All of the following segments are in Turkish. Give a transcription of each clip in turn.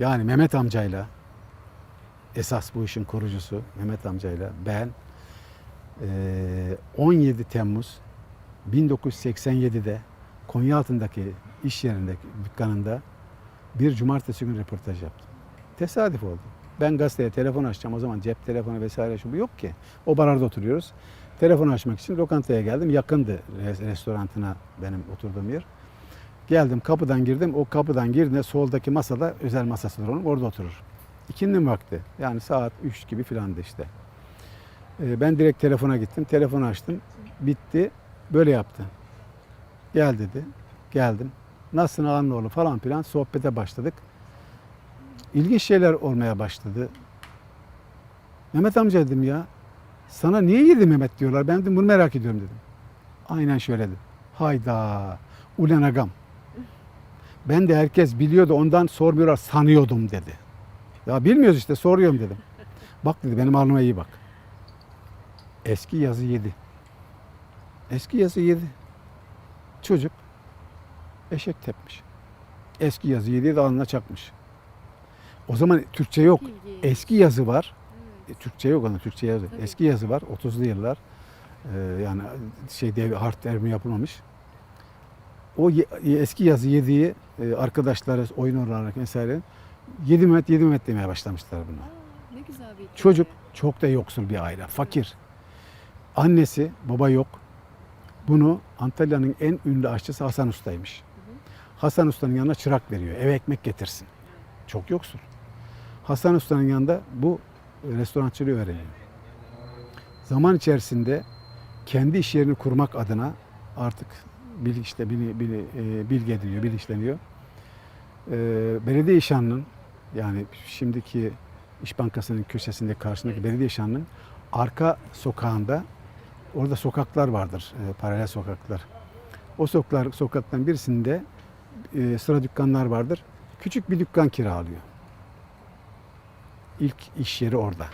Yani Mehmet amcayla esas bu işin kurucusu Mehmet amcayla ben eee, 17 Temmuz 1987'de Konyaaltı'ndaki iş yerindeki dükkanında bir cumartesi günü röportaj yaptım. Tesadüf oldu. Ben gazeteye telefon açacağım. O zaman cep telefonu vesaire şu yok ki. O barlarda oturuyoruz. Telefon açmak için lokantaya geldim. Yakındı res- restorantına benim oturduğum yer. Geldim kapıdan girdim. O kapıdan girdiğinde soldaki masada özel masasıdır onun. Orada oturur. İkindi vakti. Yani saat 3 gibi filandı işte. Ee, ben direkt telefona gittim. Telefonu açtım. Bitti. Böyle yaptı. Gel dedi. Geldim. Nasılsın Ağanoğlu falan filan sohbete başladık. İlginç şeyler olmaya başladı. Mehmet amca dedim ya. Sana niye yedi Mehmet diyorlar. Ben dedim bunu merak ediyorum dedim. Aynen şöyle dedi. Hayda. Ulen agam. Ben de herkes biliyordu ondan sormuyorlar sanıyordum dedi. Ya bilmiyoruz işte soruyorum dedim. Bak dedi benim alnıma iyi bak. Eski yazı yedi. Eski yazı yedi. Çocuk eşek tepmiş. Eski yazı yedi de alnına çakmış. O zaman Türkçe yok. Eski yazı var. E, Türkçe yok ona Türkçe yazı. Eski yazı var 30'lu yıllar. Ee, yani şey dev harf terimi yapılmamış. O eski yazı yediği e, arkadaşları oyun olarak vesaire 7 Mehmet 7 Mehmet demeye başlamışlar buna. Aa, ne güzel bir hikaye. Çocuk çok da yoksul bir aile, fakir. Annesi, baba yok. Bunu Antalya'nın en ünlü aşçısı Hasan Usta'ymış. Hasan Usta'nın yanına çırak veriyor. Eve ekmek getirsin. Çok yoksul. Hasan Usta'nın yanında bu restorançılığı öğreniyor. Zaman içerisinde kendi iş yerini kurmak adına artık bil işte bili, bili, e, bilgi ediliyor, bilinçleniyor. E, belediye işhanının yani şimdiki İş Bankası'nın köşesinde karşısındaki belediye işhanının arka sokağında orada sokaklar vardır, e, paralel sokaklar. O sokaklar sokaktan birisinde e, sıra dükkanlar vardır. Küçük bir dükkan kiralıyor. İlk iş yeri orada.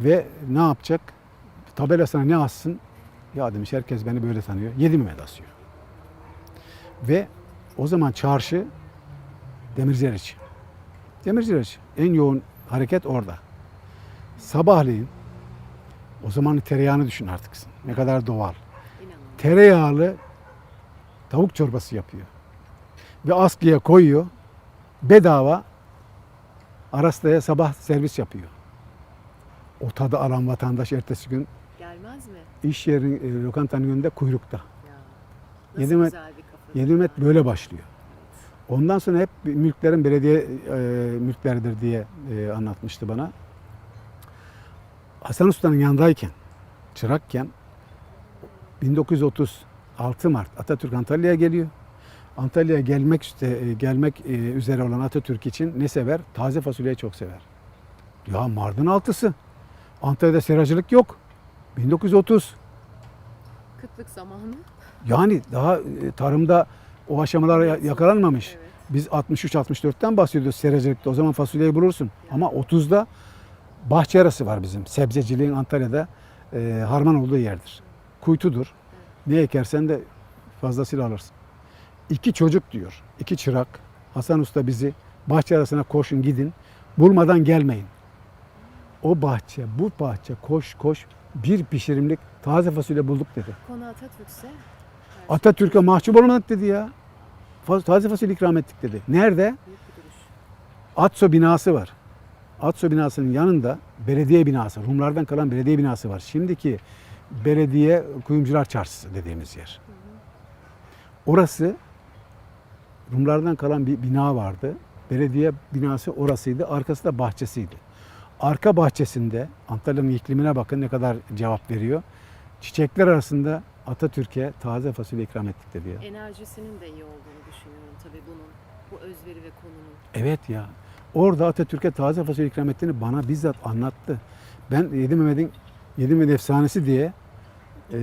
Ve ne yapacak? Tabelasına ne assın? Ya demiş herkes beni böyle tanıyor. Yedi Mehmet asıyor. Ve o zaman çarşı Demircireç. Demircireç. En yoğun hareket orada. Sabahleyin o zaman tereyağını düşün artık. Ne kadar doğal tereyağlı tavuk çorbası yapıyor. Ve askıya koyuyor. Bedava Arasta'ya sabah servis yapıyor. O tadı alan vatandaş ertesi gün Gelmez mi? iş yerinin, e, lokantanın önünde kuyrukta. Ya. Nasıl Yedi met- güzel bir kafa. Yedi Mehmet böyle başlıyor. Ondan sonra hep mülklerin belediye e, mülkleridir diye e, anlatmıştı bana. Hasan Usta'nın yanındayken, çırakken 1936 Mart Atatürk Antalya'ya geliyor. Antalya'ya gelmek üste, e, gelmek e, üzere olan Atatürk için ne sever? Taze fasulyeyi çok sever. Ya Mardin altısı. Antalya'da seracılık yok. 1930. Kıtlık zamanı. Yani daha e, tarımda o aşamalar ya- yakalanmamış. Evet. Biz 63-64'ten bahsediyoruz seracılıkta. O zaman fasulyeyi bulursun. Ama 30'da bahçe arası var bizim. Sebzeciliğin Antalya'da e, harman olduğu yerdir. Kuytudur. Ne ekersen de fazlasıyla alırsın. İki çocuk diyor. iki çırak. Hasan Usta bizi bahçe arasına koşun gidin. Bulmadan gelmeyin. O bahçe, bu bahçe koş koş bir pişirimlik taze fasulye bulduk dedi. Konu Atatürk'se. Atatürk'e mahcup olmadık dedi ya. Taze fasulye ikram ettik dedi. Nerede? Atso binası var. Atso binasının yanında belediye binası, Rumlardan kalan belediye binası var. Şimdiki belediye kuyumcular çarşısı dediğimiz yer. Orası Rumlardan kalan bir bina vardı. Belediye binası orasıydı. Arkası da bahçesiydi. Arka bahçesinde Antalya'nın iklimine bakın ne kadar cevap veriyor. Çiçekler arasında Atatürk'e taze fasulye ikram ettik dedi ya. Enerjisinin de iyi olduğunu düşünüyorum tabii bunun. Bu özveri ve konunun. Evet ya. Orada Atatürk'e taze fasulye ikram ettiğini bana bizzat anlattı. Ben Yedi Mehmet'in Yedi Mehmet efsanesi diye e,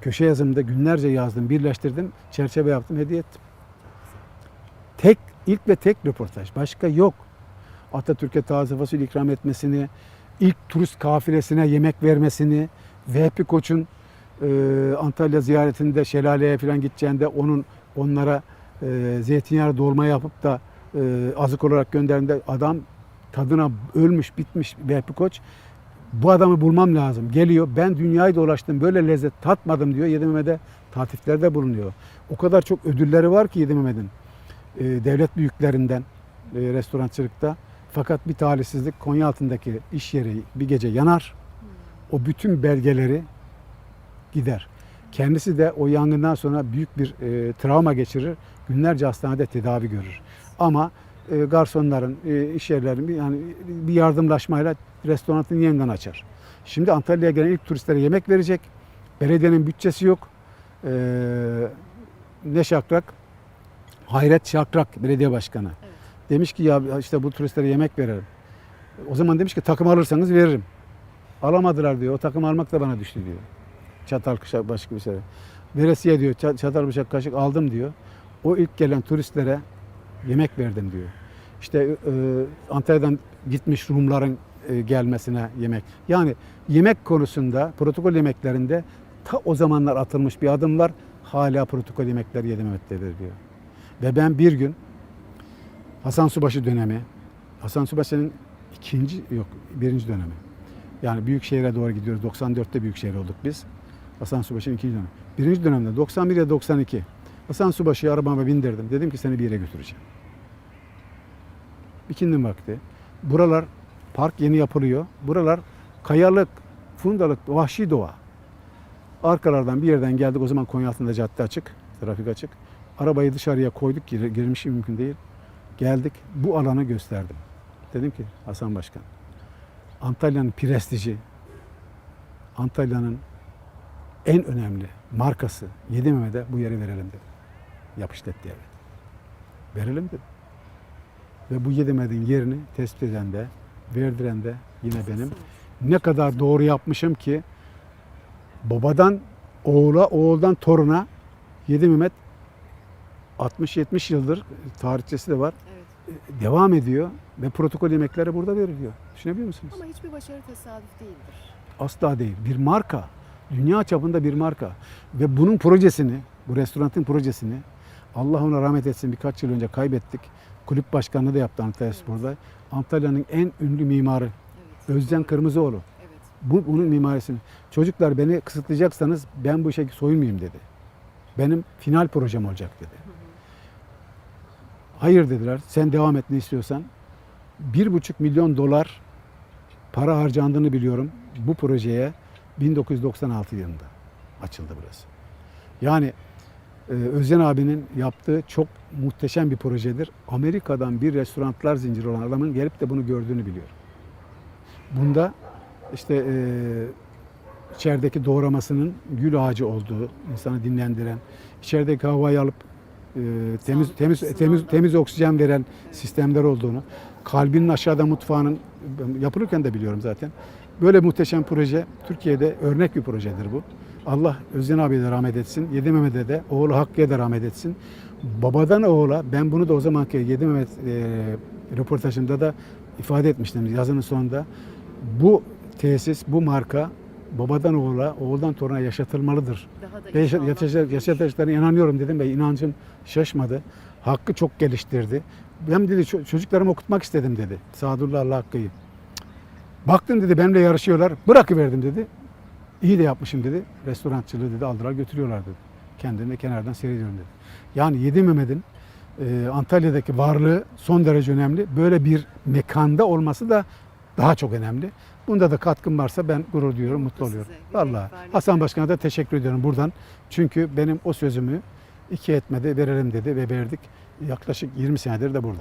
köşe yazımda günlerce yazdım, birleştirdim, çerçeve yaptım, hediye ettim. Tek, ilk ve tek röportaj. Başka yok. Atatürk'e taze fasulye ikram etmesini, ilk turist kafilesine yemek vermesini, Vehbi Koç'un e, Antalya ziyaretinde şelaleye falan gideceğinde onun onlara e, zeytinyağı dolma yapıp da e, azık olarak gönderdiğinde adam tadına ölmüş bitmiş Vehbi Koç bu adamı bulmam lazım. Geliyor ben dünyayı dolaştım böyle lezzet tatmadım diyor. Yedi Mehmet'e tatiflerde bulunuyor. O kadar çok ödülleri var ki Yedi Mehmet'in. E, devlet büyüklerinden e, restorançılıkta. Fakat bir talihsizlik Konya altındaki iş yeri bir gece yanar. O bütün belgeleri gider. Kendisi de o yangından sonra büyük bir e, travma geçirir. Günlerce hastanede tedavi görür. Ama e, garsonların, e, iş yerlerinin bir, yani bir yardımlaşmayla restoranını yeniden açar. Şimdi Antalya'ya gelen ilk turistlere yemek verecek. Belediyenin bütçesi yok. E, ne şakrak? Hayret Şakrak belediye başkanı. Evet. Demiş ki ya işte bu turistlere yemek verelim. O zaman demiş ki takım alırsanız veririm. Alamadılar diyor. O takım almak da bana düştü diyor. Çatal kuşak başka bir şey. Veresiye diyor. ça- Çatal bıçak kaşık aldım diyor. O ilk gelen turistlere yemek verdim diyor. İşte e, Antalya'dan gitmiş Rumların e, gelmesine yemek. Yani yemek konusunda protokol yemeklerinde ta o zamanlar atılmış bir adım var. Hala protokol yemekleri Yedi Mehmet'te veriliyor. Ve ben bir gün Hasan Subaşı dönemi, Hasan Subaşı'nın ikinci yok birinci dönemi. Yani Büyükşehir'e doğru gidiyoruz. 94'te Büyükşehir olduk biz. Hasan Subaşı'nın ikinci dönemi. Birinci dönemde 91 ya 92. Hasan Subaşı'yı arabama bindirdim. Dedim ki seni bir yere götüreceğim. İkindi vakti. Buralar park yeni yapılıyor. Buralar kayalık, fundalık, vahşi doğa. Arkalardan bir yerden geldik. O zaman Konya altında cadde açık, trafik açık. Arabayı dışarıya koyduk. Gir, girmiş mümkün değil. Geldik. Bu alanı gösterdim. Dedim ki Hasan Başkan, Antalya'nın prestiji, Antalya'nın en önemli markası Yedimemede bu yere verelim dedi. Yapıştet diye. Verelim dedi. Ve bu Yedimemedin yerini tespit eden de, verdiren de yine benim. Ne kadar doğru yapmışım ki babadan oğula, oğuldan toruna Yedi Mehmet 60-70 yıldır tarihçesi de var. Evet. Devam ediyor ve protokol yemekleri burada veriliyor. Düşünebiliyor musunuz? Ama hiçbir başarı tesadüf değildir. Asla değil. Bir marka. Dünya çapında bir marka. Ve bunun projesini, bu restoranın projesini Allah ona rahmet etsin birkaç yıl önce kaybettik. Kulüp başkanlığı da yaptı Antalya Spor'da. Antalya'nın en ünlü mimarı Evet. Özcan Kırmızıoğlu. Evet. Bu, bunun mimarisini. Çocuklar beni kısıtlayacaksanız ben bu işe soyunmayayım dedi. Benim final projem olacak dedi. Hayır dediler. Sen devam et ne istiyorsan. Bir buçuk milyon dolar para harcandığını biliyorum bu projeye 1996 yılında açıldı burası. Yani e, Özden abinin yaptığı çok muhteşem bir projedir. Amerika'dan bir restoranlar zinciri olan adamın gelip de bunu gördüğünü biliyorum. Bunda işte e, içerideki doğramasının gül ağacı olduğu, insanı dinlendiren, içerideki havayı alıp e, temiz temiz temiz temiz oksijen veren sistemler olduğunu, kalbinin aşağıda mutfağının yapılırken de biliyorum zaten. Böyle muhteşem proje Türkiye'de örnek bir projedir bu. Allah Özden abiye de rahmet etsin. Yedi Mehmet'e de, oğlu Hakkı'ya da rahmet etsin. Babadan oğula, ben bunu da o zamanki Yedi Mehmet e, röportajımda da ifade etmiştim yazının sonunda. Bu tesis, bu marka babadan oğula, oğuldan toruna yaşatılmalıdır. Daha da Ve yaşa- inşallah yaşa- yaşatacaklarına inanıyorum dedim ve inancım şaşmadı. Hakkı çok geliştirdi. Ben dedi ço- çocuklarımı okutmak istedim dedi. Sadullah'la Hakkı'yı. Baktım dedi benimle yarışıyorlar. Bırakıverdim dedi. İyi de yapmışım dedi. Restorançılığı dedi aldılar götürüyorlar dedi. Kendimi de kenardan seyrediyorum dedi. Yani Yedi Mehmet'in e, Antalya'daki varlığı son derece önemli. Böyle bir mekanda olması da daha çok önemli. Bunda da katkım varsa ben gurur duyuyorum, mutlu oluyorum. ihbarınız Hasan. Başkan'a da teşekkür ediyorum buradan. Çünkü benim o sözümü iki etmedi, verelim dedi ve verdik. Yaklaşık 20 senedir de burada.